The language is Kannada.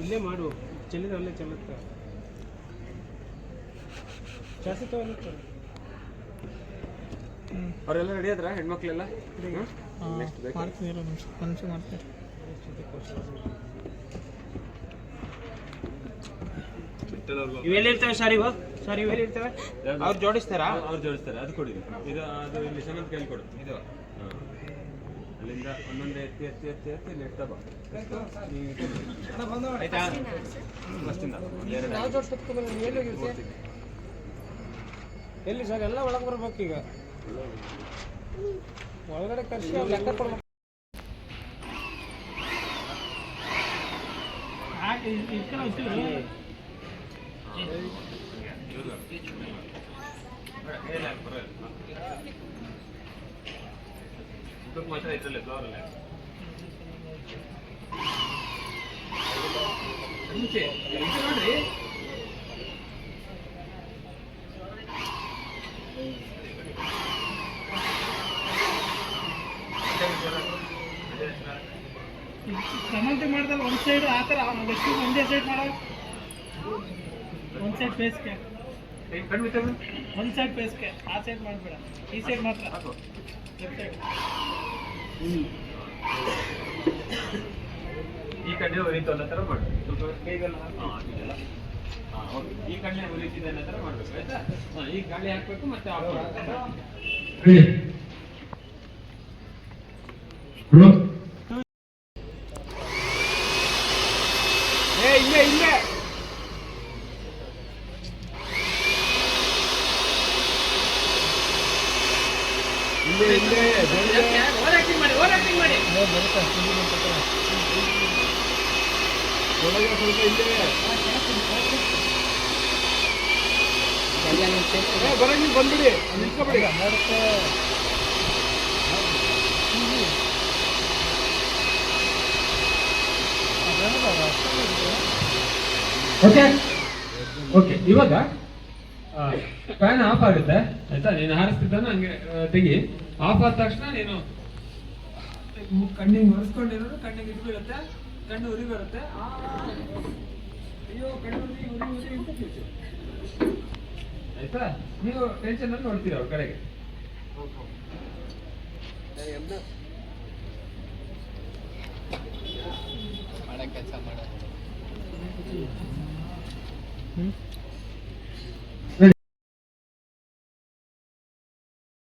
ಇಲ್ಲೇ ಮಾಡು ಚೆಲ್ಲಿದ ಅಲ್ಲೇ ಚೆಲ್ಲುತ್ತ ಜಾಸ್ತಿ ತಗೊಂಡು ಅವರೆಲ್ಲ ರೆಡಿ ಆದ್ರ ಹೆಣ್ಮಕ್ಳೆಲ್ಲ ನೆಕ್ಸ್ಟ್ ಬೇಕು ಇವೆಲ್ಲ ಇರ್ತವೆ ಸರ್ ಇವೆಲ್ಲ ಇರ್ತವೆ ಅವ್ರು ಜೋಡಿಸ್ತಾರಾ? ಅವ್ರು ಜೋಡಿಸ್ತಾರೆ. ಅದು ಕೊಡಿ ಇದು ಅದು ಇಲ್ಲಿ ಸಣ್ಣ ಕೈಲಿ ಕೊಡು. ಇದು. ಅಲ್ಲಿಂದ ಒಂದೊಂದೇ ಎತ್ತಿ ಎತ್ತಿ ಎತ್ತಿ ಎತ್ತಿ ಇಲ್ಲಿ ಎತ್ತ ಬಾ. ಆಯ್ತಾ? ಫಸ್ಟಿಂದ. ಎಲ್ಲಿ ಸರ್? ಎಲ್ಲ ಒಳಗೆ ಬರ್ಬೇಕು ಈಗ ಒಳಗಡೆ ಕರ್ಸಿ ಅವ್ರು ಲೆಕ್ಕ ಕೊಡ್ಬೇಕು. ಮಾತ್ರ ಇದ್ರಲ್ಲೇ flower ಅಲ್ಲೇ. ಮುಂಚೆ ಇದು ನೋಡ್ರಿ ಸಮಂತಿ ಮಾಡಿದಾಗ ಒಂದು ಸೈಡ್ ಆ ಒಂದೇ ಸೈಡ್ ಮಾಡೋ ಒಂದು ಸೈಡ್ ಬಿತ್ತಮ್ಮ? ಒಂದು ಸೈಡ್ ಫೇಸ್ಗೆ ಆ ಸೈಡ್ ಮಾಡಬೇಡ. ಈ ಸೈಡ್ ಮಾತ್ರ. ಲೆಫ್ಟ್ ಸೈಡ್ ಈ ಕಣ್ಣೆ ಉರಿತು ಅನ್ನೋ ಥರ ಮಾಡು. ಸ್ವಲ್ಪ ಕೈಗೆಲ್ಲ ಹಾಕು. ಹಾ, ಇದೆಲ್ಲ. ಹಾ, ಓಕೆ. ಈ ಕಣ್ಣೆ ಉರಿತಿದೆ ಅನ್ನೋ ಥರ ಮಾಡ್ಬೇಕು ಆಯ್ತಾ? ಹಾಂ ಈ ಗಾಳಿ ಹಾಕ್ಬೇಕು ಮತ್ತೆ ಆಫ್ ಮಾಡ್ಬೇಕು. ಏ ಇಲ್ಲೇ ಇಲ್ಲೇ ಇಲ್ಲೇ ಇಲ್ಲೇ ಓವರ್ ಆಕ್ಟಿಂಗ್ ಮಾಡಿ ಓವರ್ ಆಕ್ಟಿಂಗ್ ಮಾಡಿ ಒಳಗೆ ಸ್ವಲ್ಪ ಇಲ್ಲೇ ಏ, ಬರಂಗ್ ನೀವು ಬಂದ್ಬಿಡಿ. ನಿಂತ್ಕೊಬಿಡಿ. ಓಕೆ ಓಕೆ ಇವಾಗ ಫ್ಯಾನ್ ಆಫ್ ಆಗುತ್ತೆ. ಆಯ್ತಾ? ನೀನು ಹಾರಿಸ್ತಿದ್ದಾನ ಹಂಗೆ ತೆಗಿ. ಆಫ್ ಆದ ತಕ್ಷಣ ನೀನು ಕಣ್ಣಿಗೆ ಒರೆಸ್ಕೊಂಡಿರೋದು ಕಣ್ಣಿಗೆ ಇದು ಬೀಳುತ್ತೆ ಕಣ್ಣು ಉರಿ ಬರುತ್ತೆ. ಆ, ಅಯ್ಯೋ ಕಣ್ಣು ಉರಿ ಉರಿ ಉರಿ. ಆಯ್ತಾ? ನೀವು ಟೆನ್ಷನ್ ಅಲ್ಲಿ ನೋಡ್ತೀರ ಅವ್ರ ಕಡೆಗೆ?